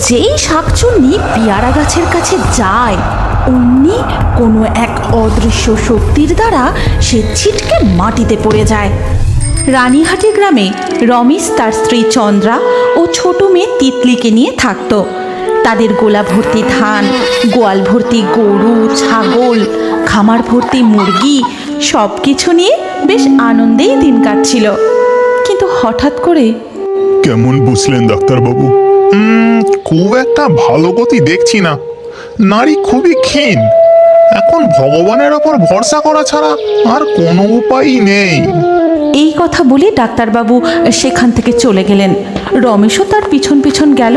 যেই শাকচুন্নি পেয়ারা গাছের কাছে যায়, অমনি কোনো এক অদৃশ্য শক্তির দ্বারা সে ছিটকে মাটিতে পড়ে যায়। রানীহাটি গ্রামে রমেশ তার স্ত্রী চন্দ্রা ও ছোট মেয়ে তিতলিকে নিয়ে থাকতো। তাদের গোলা ভর্তি ধান, গোয়াল ভর্তি গরু, ছাগল, খামার ভর্তি মুরগি সব কিছু নিয়ে বেশ আনন্দেই দিন কাটছিল। কিন্তু হঠাৎ করে কেমন বুঝলেন ডাক্তারবাবু? খুব একটা ভালো গতি দেখছি না। নারী খুবই ক্ষীণ। এখন ভগবানের ওপর ভরসা করা ছাড়া আর কোনো উপায়ই নেই। এই কথা বলে ডাক্তারবাবু সেখান থেকে চলে গেলেন। রমেশও তার পিছন পিছন গেল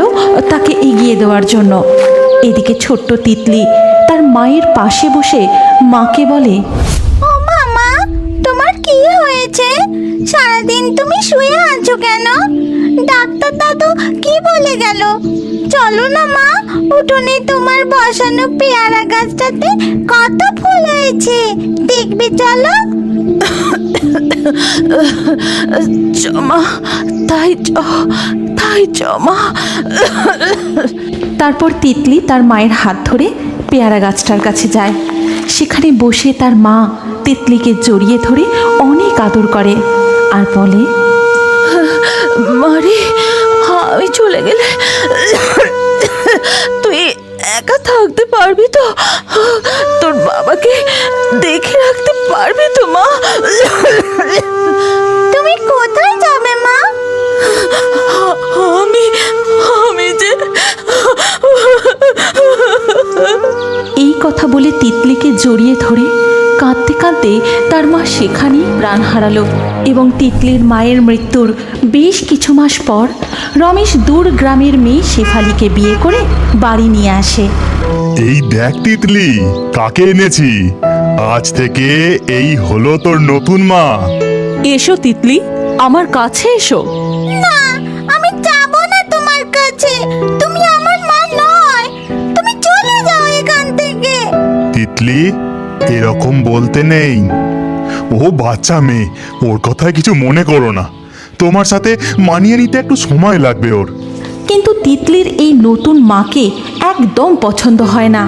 তাকে এগিয়ে দেওয়ার জন্য। এদিকে ছোট্ট তিতলি তার মায়ের পাশে বসে মাকে বলে ও মামা তোমার কি হয়েছে? সারাদিন তুমি শুয়ে আছো কেন? ডাক্তার দাদু কি বলে গেল? চলো না মা উঠোনে তোমার বসানো পেয়ারা গাছটাতে কত ফুল হয়েছে। দেখবে চলো। জমা তাই চ- তাই জমা। তারপর তিতলি তার মায়ের হাত ধরে পেয়ারা গাছটার কাছে যায়। সেখানে বসে তার মা তিতলিকে জড়িয়ে ধরে অনেক আদর করে আর বলে মারে আমি চলে গেলে তুই একা থাকতে পারবি তো? তোর বাবাকে দেখে রাখতে পারবি তো মা? তুমি কোথায় যাবে মা? আমি আমি যে এই কথা বলে তিতলিকে জড়িয়ে ধরে কাঁদতে কাঁদতে তার মা সেখানেই প্রাণ হারালো এবং তিতলির মায়ের মৃত্যুর বেশ কিছু মাস পর রমেশ দূর গ্রামের মেয়ে শেফালিকে বিয়ে করে বাড়ি নিয়ে আসে। এই দেখ তিতলি কাকে এনেছি? আজ থেকে এই হলো তোর নতুন মা। এসো তিতলি আমার কাছে এসো। না আমি যাব না তোমার কাছে। তুমি আমার মা নয়। তুমি চলে যাও এখান থেকে। তিতলি এরকম বলতে নেই। ও বাচ্চা মেয়ে, ওর কথায় কিছু মনে করো না। তোমার সাথে মানিয়ে নিতে একটু সময় লাগবে ওর। কিন্তু তিতলির এই নতুন মাকে একদম পছন্দ হয় না।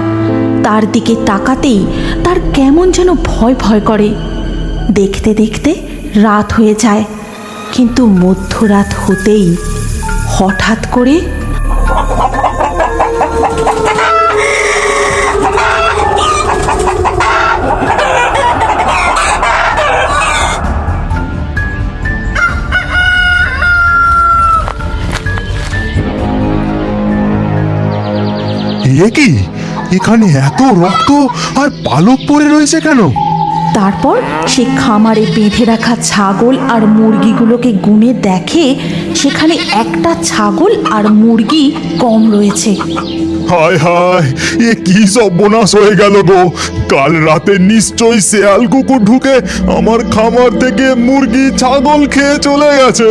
তার দিকে তাকাতেই তার কেমন যেন ভয় ভয় করে। দেখতে দেখতে রাত হয়ে যায়, কিন্তু মধ্যরাত হতেই হঠাৎ করে এ কি? এখানে এত রক্ত আর পালক পড়ে রয়েছে কেন? তারপর সে খামারে বেঁধে রাখা ছাগল আর মুরগিগুলোকে গুনে দেখে সেখানে একটা ছাগল আর মুরগি কম রয়েছে। হায় হায় এ কি সর্বনাশ হয়ে গেল গো। কাল রাতে নিশ্চয়ই শেয়াল কুকুর ঢুকে আমার খামার থেকে মুরগি ছাগল খেয়ে চলে গেছে।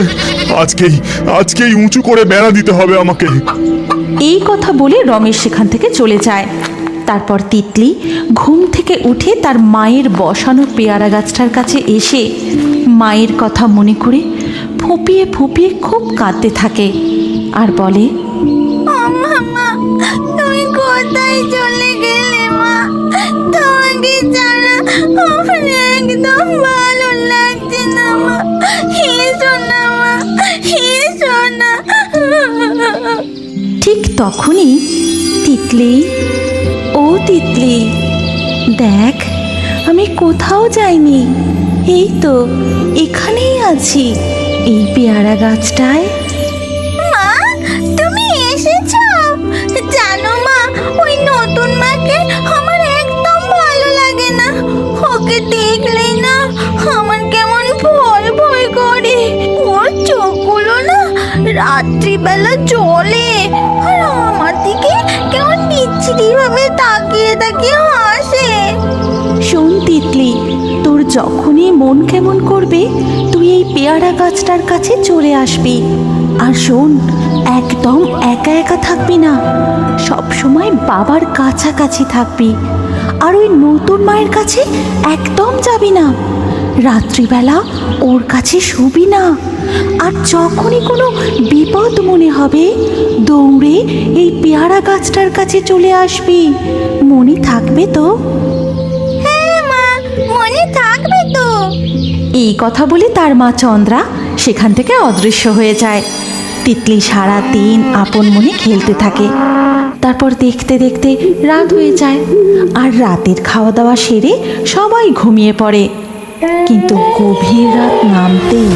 আজকেই আজকেই উঁচু করে বেড়া দিতে হবে আমাকে। এই কথা বলে রমেশ সেখান থেকে চলে যায়। তারপর তিতলি ঘুম থেকে উঠে তার মায়ের বসানো পেয়ারা গাছটার কাছে এসে মায়ের কথা মনে করে ফুপিয়ে ফুপিয়ে খুব কাঁদতে থাকে আর বলে তুমি কোথায় চলে গেলে মা? তোমাকে ছাড়া আমার একদম ভালো লাগছে না মা। এসো না মা এসো না। ঠিক তখনই তিতলি ও তিতলি দেখ, আমি কোথাও যাইনি। এই তো, এখানেই আছি। এই পেয়ারা গাছটায়। মা, তুমি এসেছ? জানো মা, ওই নতুন মাকে আমার একদম ভালো লাগে না। ওকে দেখলেই না আমার কেমন ভয় ভয় করে। ওর চোখগুলো না রাত্রিবেলা জ্বলে। আর দিকে কেমন বিচ্ছিরি তাকিয়ে তাকিয়ে হাসে। শোন তিতলি, তোর যখনই মন কেমন করবে, তুই এই পেয়ারা গাছটার কাছে চলে আসবি। আর শোন, একদম একা একা থাকবি না সব সময় বাবার কাছাকাছি থাকবি। আর ওই নতুন মায়ের কাছে একদম যাবি না। রাত্রিবেলা ওর কাছে শুবি না। আর যখনই কোনো বিপদ মনে হবে দৌড়ে এই পেয়ারা গাছটার কাছে চলে আসবি। মনে থাকবে তো? হ্যাঁ মা মনে থাকবে তো। এই কথা বলে তার মা চন্দ্রা সেখান থেকে অদৃশ্য হয়ে যায়। তিতলি সারা দিন আপন মনে খেলতে থাকে। তারপর দেখতে দেখতে রাত হয়ে যায়। আর রাতের খাওয়া দাওয়া সেরে সবাই ঘুমিয়ে পড়ে। কিন্তু গভীর রাত নামতেই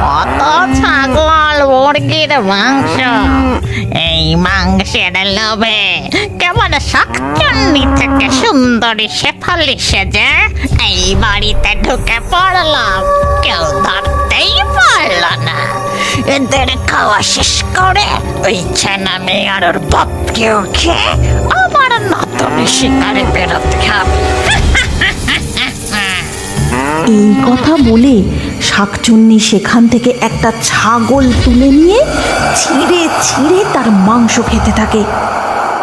কত ছাগল, মুরগির মাংস। এই মাংসের লোভে কেমন শাকচন্নি থেকে সুন্দরী শেফালি সেজে এই বাড়িতে ঢুকে পড়লাম। কেউ ধরতেই পারল না। এদের খাওয়া শেষ করে ওই ছেনা মেয়ে আর ওর বাপকেও খেয়ে আমার নতুন শিকারে বেরোতে হবে এই কথা বলে শাকচুন্নি সেখান থেকে একটা ছাগল তুলে নিয়ে ছিঁড়ে ছিঁড়ে তার মাংস খেতে থাকে।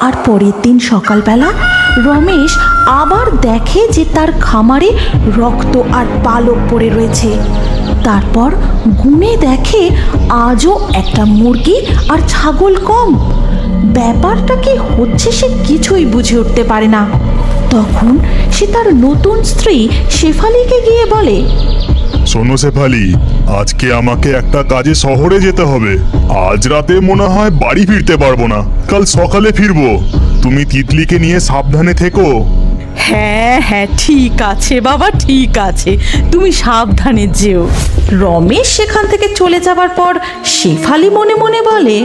আর পরের দিন সকালবেলা রমেশ আবার দেখে যে তার খামারে রক্ত আর পালক পড়ে রয়েছে। তারপর গুনে দেখে আজও একটা মুরগি আর ছাগল কম। ব্যাপারটা কি হচ্ছে সে কিছুই বুঝে উঠতে পারে না। তখন সে তার নতুন স্ত্রী শেফালিকে গিয়ে বলে শোনো শেফালি আজকে আমাকে একটা কাজে শহরে যেতে হবে। আজ রাতে মনে হয় বাড়ি ফিরতে পারব না। কাল সকালে ফিরবো। তুমি তিতলিকে নিয়ে সাবধানে থেকো। হ্যাঁ হ্যাঁ ঠিক আছে বাবা ঠিক আছে। তুমি সাবধানে যেও। রমেশ সেখান থেকে চলে যাবার পর শেফালি মনে মনে বলে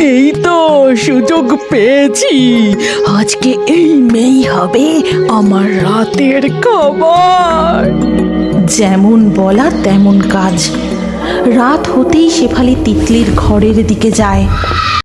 এই তো সুযোগ পেয়েছি। আজকে এই মেয়েই হবে আমার রাতের খাবার। যেমন বলা তেমন কাজ। রাত হতেই শেফালি তিতলির ঘরের দিকে যায়।